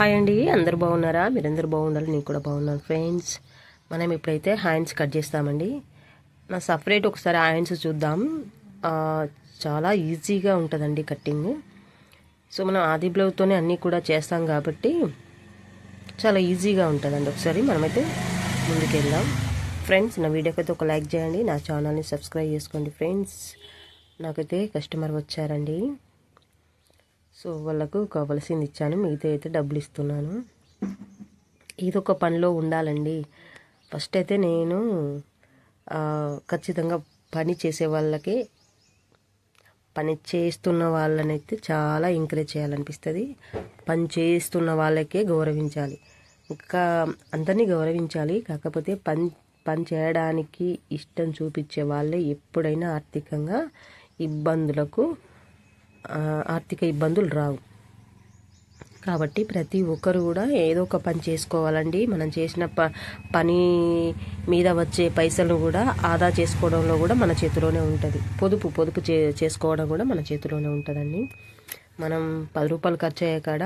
Hi అండి అందరు బాగున్నారా? మీరందరూ బాగుండాలి నేను కూడా బాగున్నాను ఫ్రెండ్స్. మనం ఇప్పుడైతే హ్యాండ్స్ కట్ చేస్తామండి. నా సపరేట్ ఒకసారి హ్యాండ్స్ చూద్దాం. చాలా ఈజీగా ఉంటుందండి కట్టింగ్. సో మనం ఆది బ్లౌతోనే అన్నీ కూడా చేస్తాం కాబట్టి చాలా ఈజీగా ఉంటుందండి ఒకసారి. మనమైతే ముందుకెళ్దాం. ఫ్రెండ్స్ నా వీడియోకైతే ఒక లైక్ చేయండి. నా ఛానల్ని సబ్స్క్రైబ్ చేసుకోండి ఫ్రెండ్స్. నాకైతే కస్టమర్ వచ్చారండి. సో వాళ్ళకు కావలసింది ఇచ్చాను. మిగతా అయితే డబ్బులు ఇస్తున్నాను. ఇది ఒక పనిలో ఉండాలండి. ఫస్ట్ అయితే నేను ఖచ్చితంగా పని చేసే వాళ్ళకి పని చేస్తున్న వాళ్ళనైతే చాలా ఎంకరేజ్ చేయాలనిపిస్తుంది. పని చేస్తున్న వాళ్ళకే గౌరవించాలి. ఇంకా అందరినీ గౌరవించాలి. కాకపోతే పని పని చేయడానికి ఇష్టం చూపించే వాళ్ళే ఎప్పుడైనా ఆర్థికంగా ఇబ్బందులకు ఆర్థిక ఇబ్బందులు రావు. కాబట్టి ప్రతి ఒక్కరు కూడా ఏదో ఒక పని చేసుకోవాలండి. మనం చేసిన ప పని మీద వచ్చే పైసలు కూడా ఆదా చేసుకోవడంలో కూడా మన చేతిలోనే ఉంటుంది. పొదుపు పొదుపు చే చేసుకోవడం కూడా మన చేతిలోనే ఉంటుందండి. మనం పది రూపాయలు ఖర్చు అయ్యే కాడ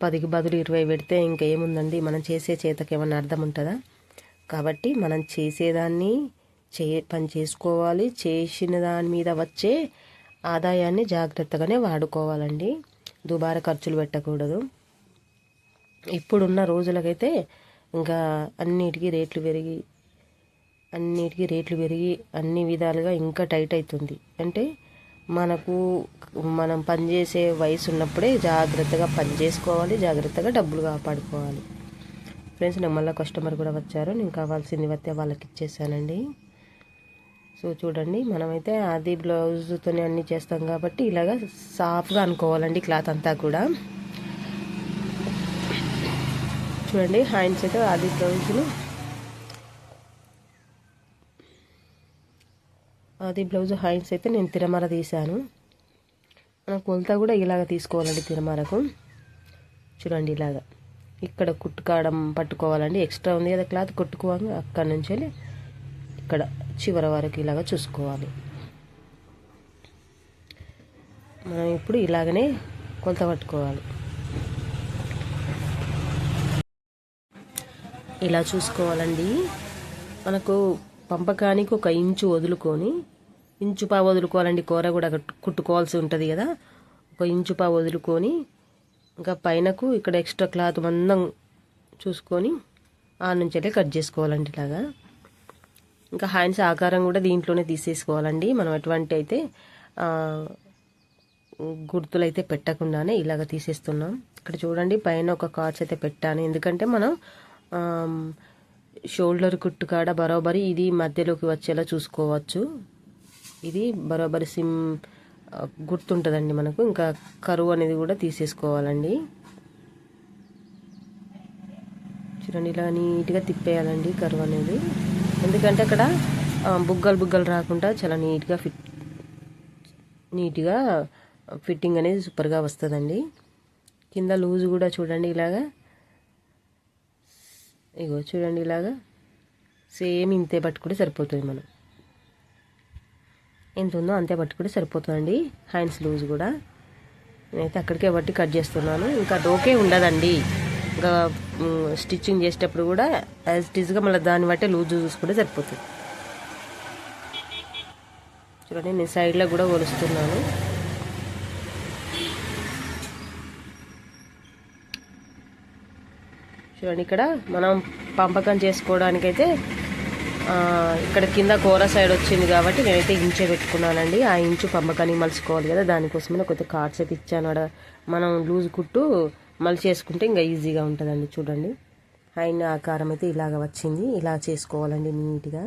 పదికి బదులు ఇరవై పెడితే ఇంకా ఏముందండి మనం చేసే చేతకి ఏమన్నా అర్థం ఉంటుందా? కాబట్టి మనం చేసేదాన్ని చే పని చేసుకోవాలి. చేసిన దాని మీద వచ్చే ఆదాయాన్ని జాగ్రత్తగానే వాడుకోవాలండి. దుబారా ఖర్చులు పెట్టకూడదు. ఇప్పుడున్న రోజులకైతే ఇంకా అన్నిటికీ రేట్లు పెరిగి అన్నిటికీ రేట్లు పెరిగి అన్ని విధాలుగా ఇంకా టైట్ అవుతుంది అంటే మనకు మనం పనిచేసే వయసు ఉన్నప్పుడే జాగ్రత్తగా పని చేసుకోవాలి జాగ్రత్తగా డబ్బులు కాపాడుకోవాలి. ఫ్రెండ్స్ నాకు మళ్ళీ కస్టమర్ కూడా వచ్చారు. నేను కావాల్సింది వస్తే వాళ్ళకి ఇచ్చేసానండి. సో చూడండి మనమైతే అది బ్లౌజ్తోనే అన్నీ చేస్తాం కాబట్టి ఇలాగ సాఫ్గా అనుకోవాలండి క్లాత్ అంతా కూడా. చూడండి హ్యాండ్స్ అయితే అది బ్లౌజ్ను. అది బ్లౌజ్ హ్యాండ్స్ అయితే నేను తిరమర తీశాను. మన కొలత కూడా ఇలాగ తీసుకోవాలండి తిరమరకు చూడండి ఇలాగా. ఇక్కడ కుట్టుకోవడం పట్టుకోవాలండి. ఎక్స్ట్రా ఉంది కదా క్లాత్ కుట్టుకోవాలి అక్కడ నుంచి వెళ్ళి ఇక్కడ చివరి వరకు ఇలాగ చూసుకోవాలి. మనం ఇప్పుడు ఇలాగనే కొలత పట్టుకోవాలి. ఇలా చూసుకోవాలండి. మనకు పంపకానికి ఒక ఇంచు వదులుకొని ఇంచు పా వదులుకోవాలండి. కూర కూడా కుట్టుకోవాల్సి ఉంటుంది కదా. ఒక ఇంచు పా వదులుకొని ఇంకా పైనకు ఇక్కడ ఎక్స్ట్రా క్లాత్ మందం చూసుకొని ఆ నుంచి కట్ చేసుకోవాలండి ఇలాగా. ఇంకా హ్యాండ్స్ ఆకారం కూడా దీంట్లోనే తీసేసుకోవాలండి. మనం ఎటువంటి అయితే గుర్తులు అయితే పెట్టకుండానే ఇలాగ తీసేస్తున్నాం. ఇక్కడ చూడండి పైన ఒక కాచ్ అయితే పెట్టాను. ఎందుకంటే మనం షోల్డర్ కుట్టు కాడ బరోబరి ఇది మధ్యలోకి వచ్చేలా చూసుకోవచ్చు. ఇది బరోబరి సిమ్ గుర్తుంటుందండి మనకు. ఇంకా కరువు అనేది కూడా తీసేసుకోవాలండి. చూడండి ఇలా నీట్గా తిప్పేయాలండి కరువు అనేది. ఎందుకంటే అక్కడ బుగ్గలు బుగ్గలు రాకుండా చాలా నీట్గా ఫిట్ నీట్గా ఫిట్టింగ్ అనేది సూపర్గా వస్తుందండి. కింద లూజ్ కూడా చూడండి ఇలాగా. ఇగో చూడండి ఇలాగా. సేమ్ ఇంతే పట్టుకుంటే సరిపోతుంది మనం. ఎంత ఉందో అంతే పట్టుకుంటే సరిపోతుందండి. హ్యాండ్స్ లూజ్ కూడా. నేనైతే అక్కడికే బట్టి కట్ చేస్తున్నాను. ఇంకా డోకే ఉండదండి. ఇంకా స్టిచ్చింగ్ చేసేటప్పుడు కూడా యాజ్ ఇట్ ఈజ్గా మళ్ళీ దాన్ని బట్టే లూజ్ చూసుకుంటే సరిపోతుంది. చూడండి నేను సైడ్లో కూడా కొలుస్తున్నాను. చూడండి ఇక్కడ మనం పంపకం చేసుకోవడానికైతే ఇక్కడ కింద కూర సైడ్ వచ్చింది కాబట్టి నేనైతే ఇంచే పెట్టుకున్నానండి. ఆ ఇంచు పంపకాన్ని మలుచుకోవాలి కదా దానికోసమే కొద్దిగా కార్డ్స్ అయితే ఇచ్చాను. మనం లూజ్ కుట్టు మళ్ళీ చేసుకుంటే ఇంకా ఈజీగా ఉంటుందండి చూడండి. ఆయన ఆకారం అయితే ఇలాగ వచ్చింది. ఇలా చేసుకోవాలండి నీట్గా.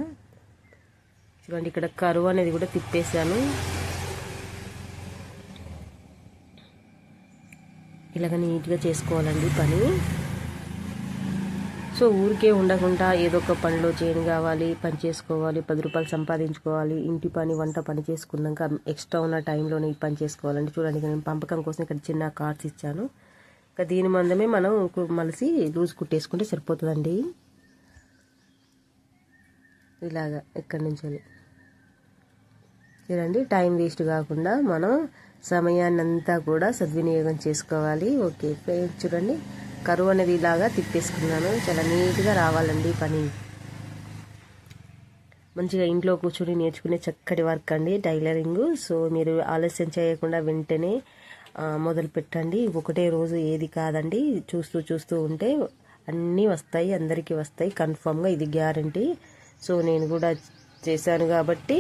చూడండి ఇక్కడ కరువు అనేది కూడా తిప్పేసాను ఇలాగ నీట్గా చేసుకోవాలండి పని. సో ఊరికే ఉండకుండా ఏదో ఒక పనిలో చేయని కావాలి పని చేసుకోవాలి పది రూపాయలు సంపాదించుకోవాలి ఇంటి పని వంట పని చేసుకున్నాక ఎక్స్ట్రా ఉన్న టైంలోనే ఈ పని చేసుకోవాలండి. చూడండి నేను పంపకం కోసం ఇక్కడ చిన్న కార్డ్స్ ఇచ్చాను. ఇంకా దీని మందమే మనం కు- మలిసి లూజ్ కుట్టేసుకుంటే సరిపోతుందండి. ఇలాగా ఇక్కడి నుంచి చూడండి టైం వేస్ట్ కాకుండా మనం సమయాన్ని అంతా కూడా సద్వినియోగం చేసుకోవాలి. ఓకే చూడండి కరువు అనేది ఇలాగా తిప్పేసుకున్నాను. చాలా నీట్గా రావాలండి పని. మంచిగా ఇంట్లో కూర్చొని నేర్చుకునే చక్కటి వర్క్ అండి టైలరింగ్. సో మీరు ఆలస్యం చేయకుండా వెంటనే మొదలు పెట్టండి ఒకటే రోజు ఏది కాదండి. చూస్తూ చూస్తూ ఉంటే అన్నీ వస్తాయి అందరికీ వస్తాయి. కన్ఫామ్గా ఇది గ్యారంటీ. సో నేను కూడా చేశాను కాబట్టి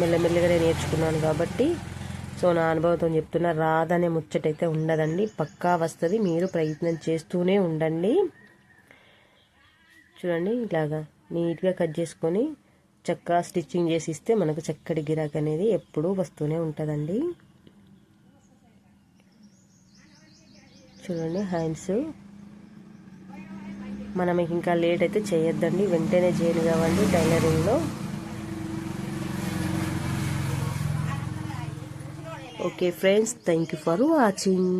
మెల్లమెల్లగానే నేర్చుకున్నాను కాబట్టి సో నా అనుభవంతో చెప్తున్నా రాదనే ముచ్చటైతే ఉండదండి. పక్కా వస్తుంది. మీరు ప్రయత్నం చేస్తూనే ఉండండి. చూడండి ఇలాగా నీట్గా కట్ చేసుకొని చక్కగా స్టిచ్చింగ్ చేసి ఇస్తే మనకు చక్కటి గిరాక్ అనేది ఎప్పుడూ వస్తూనే ఉంటుందండి. చూడండి హ్యాండ్స్ మనం ఇంకా లేట్ అయితే చేయొద్దండి. వెంటనే చేయను కావండి టైలరింగ్లో. Okay friends thank you for watching